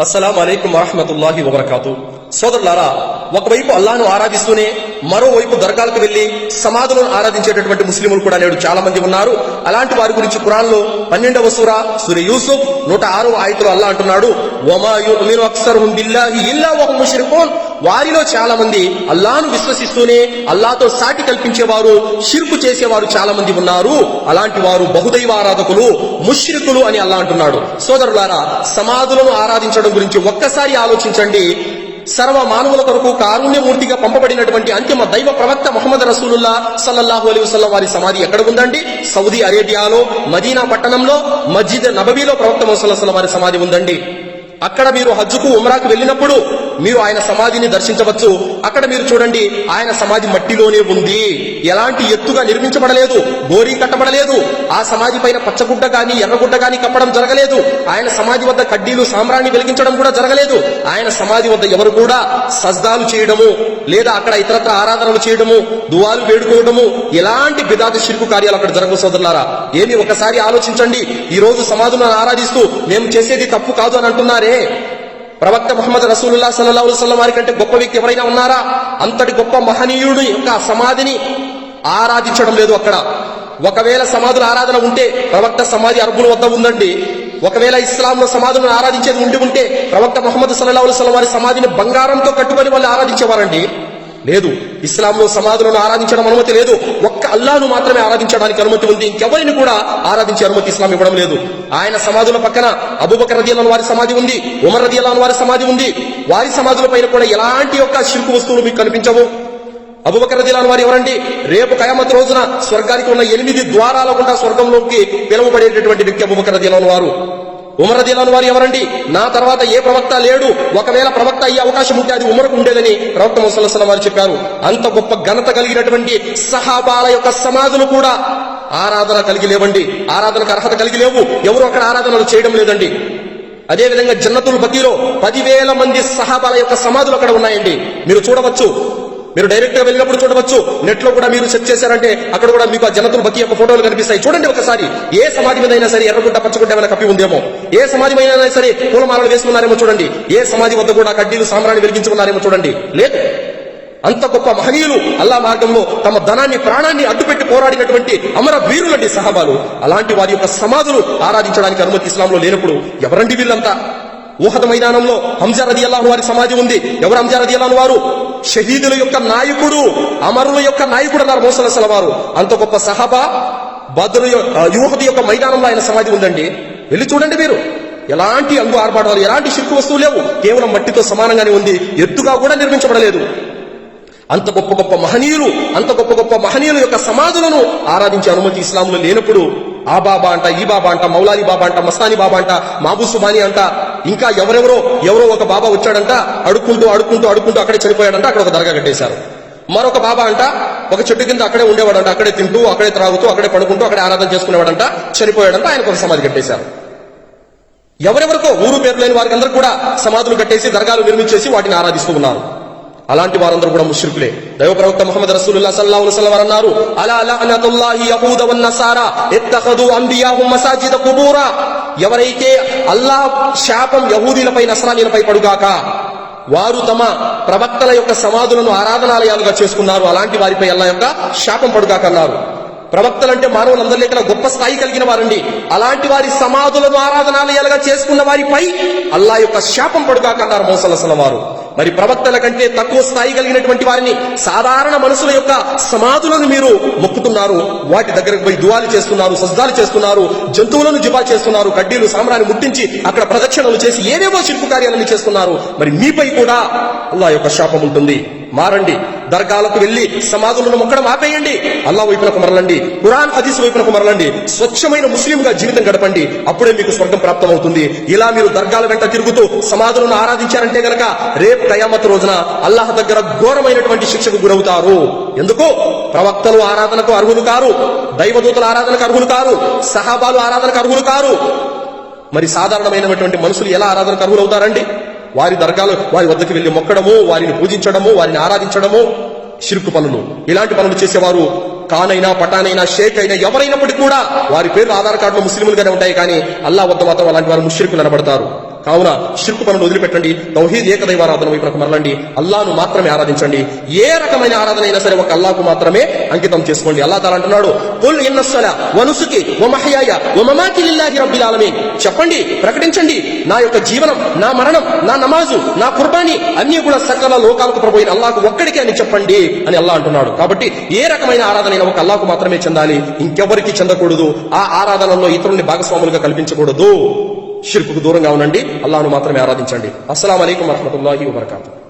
అస్సలం అయికం వరహమతుల్లాహి వబర్కాతు. సోదరులారా ఒకవైపు అల్లాను ఆరాధిస్తూనే మరోవైపు దర్గాలకు వెళ్ళి సమాధులను ఆరాధించేటటువంటి ముస్లింలు కూడా నేడు చాలా మంది ఉన్నారు. అలాంటి వారి గురించి కురాన్లో పన్నెండవ సూరా సూర్య యూసుఫ్ నూట ఆరో ఆయతులు అల్లా అంటున్నాడు వారిలో చాలా మంది అల్లాను విశ్వసిస్తూనే అల్లాతో సాటి కల్పించేవారు షిర్కు చేసేవారు చాలా మంది ఉన్నారు. అలాంటి వారు బహుదైవ ఆరాధకులు ముష్రికులు అని అల్లా అంటున్నాడు. సోదరులారా సమాధులను ఆరాధించడం గురించి ఒక్కసారి ఆలోచించండి. సర్వ మానవుల కొరకు కారుణ్యమూర్తిగా పంపబడినటువంటి అంతిమ దైవ ప్రవక్త మహమ్మద్ రసూలుల్లా సల్లల్లాహు అలీ వసల్లం వారి సమాధి ఎక్కడ ఉందండి? సౌదీ అరేబియాలో మదీనా పట్టణంలో మస్జిద్ నబబీలో ప్రవక్త ముసల్లా వారి సమాధి ఉందండి. అక్కడ మీరు హజ్జుకు ఉమరాకు వెళ్ళినప్పుడు మీరు ఆయన సమాధిని దర్శించవచ్చు. అక్కడ మీరు చూడండి ఆయన సమాధి మట్టిలోనే ఉంది. ఎలాంటి ఎత్తుగా నిర్మించబడలేదు గోరీ కట్టబడలేదు. ఆ సమాధి పైన పచ్చగుడ్డ గాని ఎర్రగుడ్డ గాని కప్పడం జరగలేదు. ఆయన సమాధి వద్ద కడ్డీలు సామ్రాన్ని వెలిగించడం కూడా జరగలేదు. ఆయన సమాధి వద్ద ఎవరు కూడా సజ్దాలు చేయడము లేదా అక్కడ ఇతరత్ర ఆరాధనలు చేయడము దువాలు వేడుకోవడము ఎలాంటి బిదాత షిర్కు కార్యాలు అక్కడ జరగవు సోదరులారా. ఏమి ఒకసారి ఆలోచించండి ఈ రోజు సమాధులను ఆరాధిస్తూ మేము చేసేది తప్పు కాదు అని అంటున్నారు. ప్రవక్త మహమ్మద్ రసూలుల్లా సల్లల్లాహు అలైహి వారి కంటే గొప్ప వ్యక్తి ఎవరైనా ఉన్నారా? అంతటి గొప్ప మహనీయుడి యొక్క సమాధిని ఆరాధించడం లేదు అక్కడ. ఒకవేళ సమాధుల ఆరాధన ఉంటే ప్రవక్త సమాధి అరబుల వద్ద ఉందండి. ఒకవేళ ఇస్లాంలో సమాధులను ఆరాధించేది ఉండి ఉంటే ప్రవక్త మహమ్మద్ సల్లాహు అలైహి వారి సమాధిని బంగారంతో కట్టుబడి వాళ్ళు ఆరాధించేవారండి. లేదు. ఇస్లాంలో సమాధులను ఆరాధించడం అనుమతి లేదు. ఒక్క అల్లాను మాత్రమే ఆరాధించడానికి అనుమతి ఉంది. ఇంకెవరిని కూడా ఆరాధించే అనుమతి ఇస్లాం ఇవ్వడం లేదు. ఆయన సమాధుల పక్కన అబూబకర్ రదియల్లాను వారి సమాధి ఉంది. ఉమర్ రదియల్లాను వారి సమాధి ఉంది. వారి సమాధుల పైన కూడా ఎలాంటి యొక్క శిల్పు వస్తువులు మీకు కనిపించవు? అబుబకర్ రదియల్లాను వారు ఎవరండి? రేపు కయామత్ రోజున స్వర్గానికి ఉన్న ఎనిమిది ద్వారాల గుండా స్వర్గంలోకి పిలువబడేటటువంటి వ్యక్తి అబుబకర్ రదియల్లాను వారు. ఉమర్ వారు ఎవరండి? నా తర్వాత ఏ ప్రవక్త లేడు ఒకవేళ ప్రవక్త అయ్యే అవకాశం ఉంటే అది ఉమరకు ఉండేదని ప్రవక్త ముసలసల వారు చెప్పారు. అంత గొప్ప ఘనత కలిగినటువంటి సహాబాల యొక్క సమాధులు కూడా ఆరాధన కలిగి లేవండి. ఆరాధనకు అర్హత కలిగి లేవు. ఎవరు అక్కడ ఆరాధనలు చేయడం లేదండి. అదేవిధంగా జన్నతుల జన్నతుల్ బకీలో పదివేల మంది సహాబాల యొక్క సమాధులు అక్కడ ఉన్నాయండి. మీరు చూడవచ్చు మీరు డైరెక్ట్గా వెళ్ళినప్పుడు చూడవచ్చు. నెట్లో కూడా మీరు సెర్చ్ చేశారంటే అక్కడ కూడా మీకు ఆ జనతుల బతి యొక్క ఫోటోలు కనిపిస్తాయి. చూడండి ఒకసారి. ఏ సమాధి మీద అయినా సరే ఎర్రగుడ్డ పచ్చగుడ్డ ఏమైనా కప్పి ఉందేమో. ఏ సమాధి మీద అయినా సరే పూలమాలలు వేసుకున్నారేమో చూడండి. ఏ సమాధి వద్ద కూడా కడ్డీలు సామ్రాన్ని వెలిగించుకున్నారేమో చూడండి. లేదు. అంత గొప్ప మహనీయులు అల్లా మార్గంలో తమ ధనాన్ని ప్రాణాన్ని అడ్డుపెట్టి పోరాడినటువంటి అమర వీరులండి సహాబాలు. అలాంటి వారి యొక్క సమాధులు ఆరాధించడానికి అనుమతి ఇస్లాంలో లేనప్పుడు ఎవరండి వీళ్ళంతా? ఊహద మైదానంలో హంజా రది అల్లాహు వారి సమాధి ఉంది. ఎవరు హంజా రది అల్లాహు వారు? షహీదుల యొక్క నాయకుడు అమరుల యొక్క నాయకుడు అన్నారు మోసలసల వారు. అంత గొప్ప సహాబా బద్రు యూహది యొక్క మైదానంలో ఆయన సమాధి ఉందండి. వెళ్ళి చూడండి మీరు. ఎలాంటి అంగు ఆర్భాటాలు ఎలాంటి శిక్కు వస్తువు లేవు. కేవలం మట్టితో సమానంగానే ఉంది. ఎత్తుగా కూడా నిర్మించబడలేదు. అంత గొప్ప గొప్ప మహనీయులు అంత గొప్ప గొప్ప మహనీయుల యొక్క సమాధులను ఆరాధించే అనుమతి ఇస్లాంలో లేనప్పుడు ఆ బాబా అంట ఈ బాబా అంట మౌలాలి బాబా అంట మస్తాని బాబా అంట మాబూ సుబాని అంట ఇంకా ఎవరెవరో ఎవరో ఒక బాబా వచ్చాడంట అడుక్కుంటూ అడుక్కుంటూ అడుక్కుంటూ అక్కడే చనిపోయాడంట అక్కడ ఒక దర్గా కట్టేశారు. మరొక బాబా అంట ఒక చెట్టు కింద అక్కడే ఉండేవాడంట అక్కడే తింటూ అక్కడే త్రాగుతూ అక్కడే పడుకుంటూ అక్కడే ఆరాధన చేసుకునేవాడంట చనిపోయాడంట ఆయనకు ఒక సమాధి కట్టేశారు. ఎవరెవరికో ఊరు పేరు లేని వారికి అందరూ కూడా సమాధులు కట్టేసి దర్గాలు నిర్మించేసి వాటిని ఆరాధిస్తూ ఉన్నారు. అలాంటి వారందరూ కూడా ముష్రికులే. దైవ ప్రవక్త ముహమ్మద్ రసూలుల్లాహ్ సల్లల్లాహు అలైహి వసల్లం వారు అన్నారు అలా లఅనతుల్లాహి యహూద వన్ నసారా ఇత్తఖదు అంబియాహుమ్ మసాజిద కుబూరా. ఎవరైతే అల్లాహ్ శాపం యహూదీలపై నసరానీలపై పడుగాక వారు తమ ప్రవక్తల యొక్క సమాధులను ఆరాధనాలయాలుగా చేసుకున్నారు. అలాంటి వారిపై అల్లా యొక్క శాపం పడుగాక అన్నారు. ప్రవక్తలంటే మానవులందరిలో కన్నా గొప్ప స్థాయి కలిగిన వారండి. అలాంటి వారి సమాధులను ఆరాధనాలయాలుగా చేసుకున్న వారిపై అల్లా యొక్క శాపం పడుగాకన్నారు మోసలసల వారు. మరి ప్రవక్తల కంటే తక్కువ స్థాయి కలిగినటువంటి వారిని సాధారణ మనుషుల యొక్క సమాధులను మీరు మొక్కుతున్నారు. వాటి దగ్గరకు పోయి దువాలు చేస్తున్నారు సజ్జాలు చేస్తున్నారు జంతువులను జిబా చేస్తున్నారు కడ్డీలు సామ్రాన్ని ముట్టించి అక్కడ ప్రదక్షిణలు చేసి ఏవేవో శిల్పు కార్యాలను చేస్తున్నారు. మరి మీపై కూడా అల్లా యొక్క శాపం ఉంటుంది. మారండి. దర్గాలకు వెళ్ళి సమాధులను మొక్కడం ఆపేయండి. అల్లా వైపునకు మరలండి. ఖురాన్ హదీస్ వైపునకు మరలండి. స్వచ్ఛమైన ముస్లింగా జీవితం గడపండి. అప్పుడే మీకు స్వర్గం ప్రాప్తమవుతుంది. ఇలా మీరు దర్గాల వెంట తిరుగుతూ సమాధులను ఆరాధించారంటే గనక రేపు కయామత్ రోజున అల్లాహ్ దగ్గర ఘోరమైనటువంటి శిక్షకు గురవుతారు. ఎందుకు? ప్రవక్తలు ఆరాధనకు అర్హులు కారు. దైవదూతల ఆరాధనకు అర్హులు కారు. సహాబాలు ఆరాధనకు అర్హులు కారు. మరి సాధారణమైనటువంటి మనుషులు ఎలా ఆరాధనకు అర్హులు అవుతారండి వారి దర్గాలు వారి వద్దకు వెళ్ళి మొక్కడము వారిని పూజించడము వారిని ఆరాధించడము చిరుకు పనులు. ఇలాంటి పనులు చేసేవారు కానైనా పటానైనా షేక్ అయినా ఎవరైనప్పటికీ కూడా వారి పేర్లు ఆధార్ కార్డులో ముస్లింలుగానే ఉంటాయి కానీ అల్లా వద్ద మాత్రం అలాంటి వారు ముష్రికులు అనబడతారు. కావున షిర్కు పనులు వదిలిపెట్టండి. తౌహీద్ ఏకదైవారాధన వైపునకు మరలండి. అల్లాను మాత్రమే ఆరాధించండి. ఏ రకమైన ఆరాధన అయినా సరే ఒక అల్లాకు మాత్రమే అంకితం చేసుకోండి. అల్లా తాలా అంటున్నాడు కుల్ ఇన్నస్సల వనుసుకి వమహయాయ మహయాయ లిల్లాహి రబ్బిల్ ఆలమీన్. చెప్పండి ప్రకటించండి. నా యొక్క జీవనం నా మరణం నా నమాజు నా కుర్బానీ అన్ని కూడా సకల లోకాలకు ప్రభు అల్లాకు ఒక్కడికే అని చెప్పండి అని అల్లా అంటున్నాడు. కాబట్టి ఏ రకమైన ఆరాధన అయినా ఒక అల్లాకు మాత్రమే చెందాలి. ఇంకెవరికి చెందకూడదు. ఆ ఆరాధనలో ఇతరుల్ని భాగస్వాములుగా కల్పించకూడదు. షిర్కుకు దూరంగా ఉండండి. అల్లాను మాత్రమే ఆరాధించండి. అస్సలం అయికం వరహమతుల్లాహి వబర్కాతు.